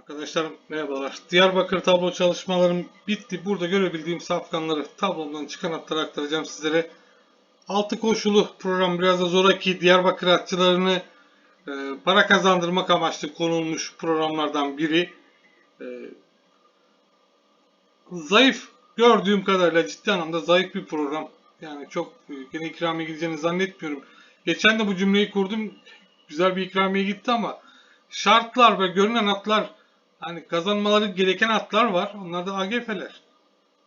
Arkadaşlar merhabalar. Diyarbakır tablo çalışmalarım bitti. Burada görebildiğim safkanları tablomdan çıkan hatlara aktaracağım sizlere. Altı koşulu program biraz da zoraki Diyarbakır atçılarını e, para kazandırmak amaçlı konulmuş programlardan biri. E, zayıf gördüğüm kadarıyla ciddi anlamda zayıf bir program. Yani çok e, gene ikramiye gideceğini zannetmiyorum. Geçen de bu cümleyi kurdum. Güzel bir ikramiye gitti ama şartlar ve görünen atlar hani kazanmaları gereken atlar var. Onlar da AGF'ler.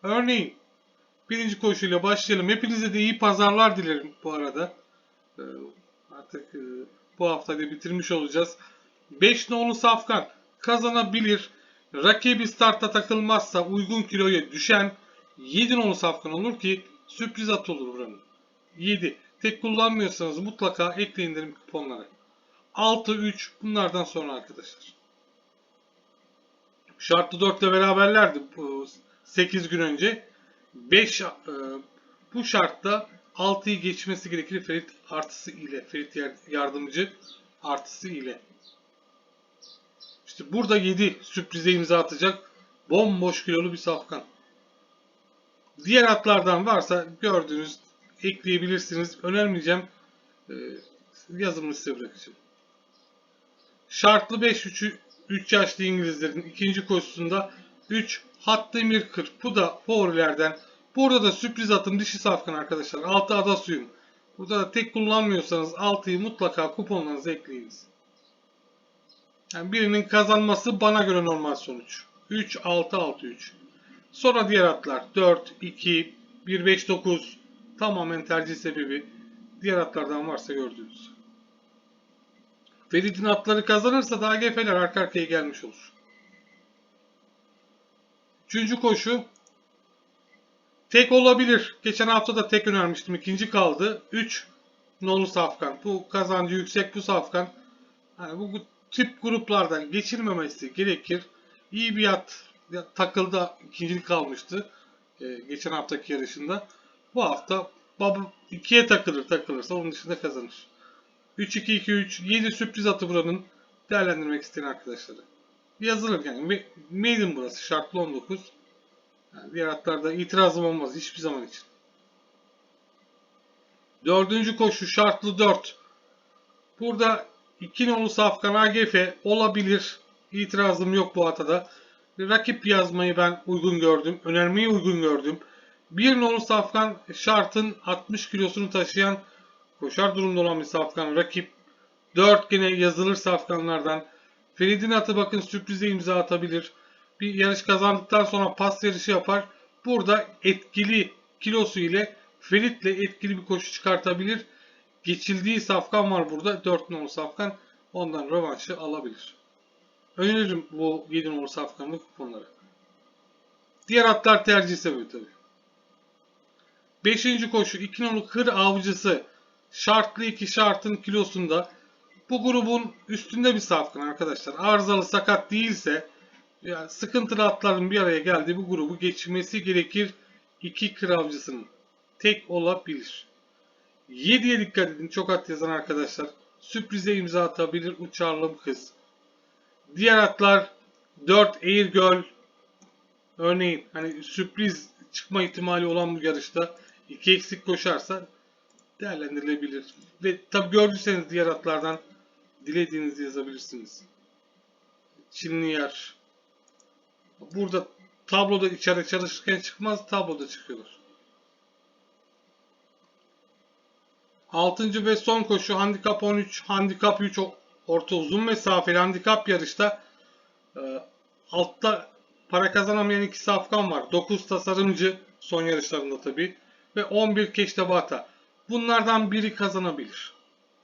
Örneğin birinci koşuyla başlayalım. Hepinize de iyi pazarlar dilerim bu arada. Ee, artık e, bu hafta da bitirmiş olacağız. 5 nolu Safkan kazanabilir. Rakibi startta takılmazsa uygun kiloya düşen 7 nolu Safkan olur ki sürpriz at olur buranın. 7. Tek kullanmıyorsanız mutlaka ekleyin derim kuponlara. 6-3 bunlardan sonra arkadaşlar. Şartlı 4 ile beraberlerdi bu 8 gün önce. 5 e, bu şartta 6'yı geçmesi gerekir Ferit artısı ile. Ferit yar- yardımcı artısı ile. İşte burada 7 sürprize imza atacak bomboş kilolu bir safkan. Diğer atlardan varsa gördüğünüz ekleyebilirsiniz. Önermeyeceğim. E, yazımını size bırakacağım. Şartlı 5 3 3 yaşlı İngilizlerin ikinci koşusunda 3 Hattemir 40. Bu da favorilerden. Burada da sürpriz atım dişi safkan arkadaşlar. 6 ada suyum. Burada da tek kullanmıyorsanız 6'yı mutlaka kuponlarınıza ekleyiniz. Yani birinin kazanması bana göre normal sonuç. 3 6 6 3. Sonra diğer atlar 4 2 1 5 9 tamamen tercih sebebi. Diğer atlardan varsa gördüğünüz. Ferit'in atları kazanırsa da AGF'ler arka arkaya gelmiş olur. Üçüncü koşu tek olabilir. Geçen hafta da tek önermiştim. İkinci kaldı. 3 nolu safkan. Bu kazancı yüksek bu safkan. Yani bu tip gruplardan geçilmemesi gerekir. İyi bir at takıldı. ikincilik kalmıştı. Ee, geçen haftaki yarışında. Bu hafta bubble 2'ye takılır takılırsa onun dışında kazanır. 3-2-2-3 7 sürpriz atı buranın değerlendirmek isteyen arkadaşları. Yazılır yani. Maiden burası. Şartlı 19. Yani diğer atlarda itirazım olmaz hiçbir zaman için. Dördüncü koşu şartlı 4. Burada 2 nolu Safkan AGF olabilir. İtirazım yok bu atada. Rakip yazmayı ben uygun gördüm. Önermeyi uygun gördüm. 1 nolu Safkan şartın 60 kilosunu taşıyan koşar durumda olan bir safkan rakip. 4 gene yazılır safkanlardan. Ferid'in atı bakın sürprize imza atabilir. Bir yarış kazandıktan sonra pas yarışı yapar. Burada etkili kilosu ile Ferit'le etkili bir koşu çıkartabilir. Geçildiği safkan var burada. 4 numaralı safkan. Ondan rövanşı alabilir. Öneririm bu 7 numaralı safkanlı kuponları. Diğer atlar tercih sebebi tabii. 5. koşu 2 numaralı kır avcısı şartlı 2 şartın kilosunda bu grubun üstünde bir safkan arkadaşlar. Arızalı sakat değilse yani sıkıntılı atların bir araya geldiği bu grubu geçmesi gerekir. 2 kır avcısının tek olabilir. 7'ye dikkat edin. Çok at yazan arkadaşlar. Sürprize imza atabilir uçarlı kız. Diğer atlar 4 Air Girl örneğin hani sürpriz çıkma ihtimali olan bu yarışta 2 eksik koşarsa değerlendirilebilir. Ve tabi gördüyseniz diğer atlardan dilediğinizi yazabilirsiniz. Çinli yer. Burada tabloda içeride çalışırken çıkmaz, tabloda çıkıyorlar. Altıncı ve son koşu handikap 13, handikap 3 orta uzun mesafeli handikap yarışta e, altta para kazanamayan iki safkan var. 9 tasarımcı son yarışlarında tabi ve 11 keştebata. Bunlardan biri kazanabilir.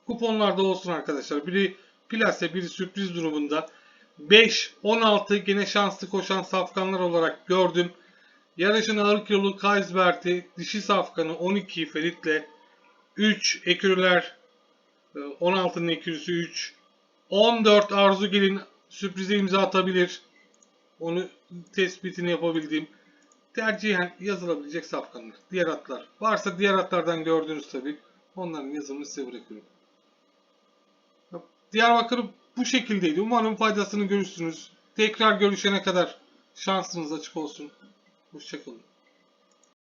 Kuponlarda olsun arkadaşlar. Biri plase, biri sürpriz durumunda. 5, 16 gene şanslı koşan safkanlar olarak gördüm. Yarışın ağır kilolu Kaysbert'i, dişi safkanı 12 Ferit'le 3 ekürüler 16'nın ekürüsü 3 14 Arzu Gelin sürprize imza atabilir. Onu tespitini yapabildiğim tercihen yazılabilecek safkanlar. Diğer atlar. Varsa diğer atlardan gördüğünüz tabi. Onların yazımını size bırakıyorum. Diyarbakır bu şekildeydi. Umarım faydasını görürsünüz. Tekrar görüşene kadar şansınız açık olsun. Hoşçakalın.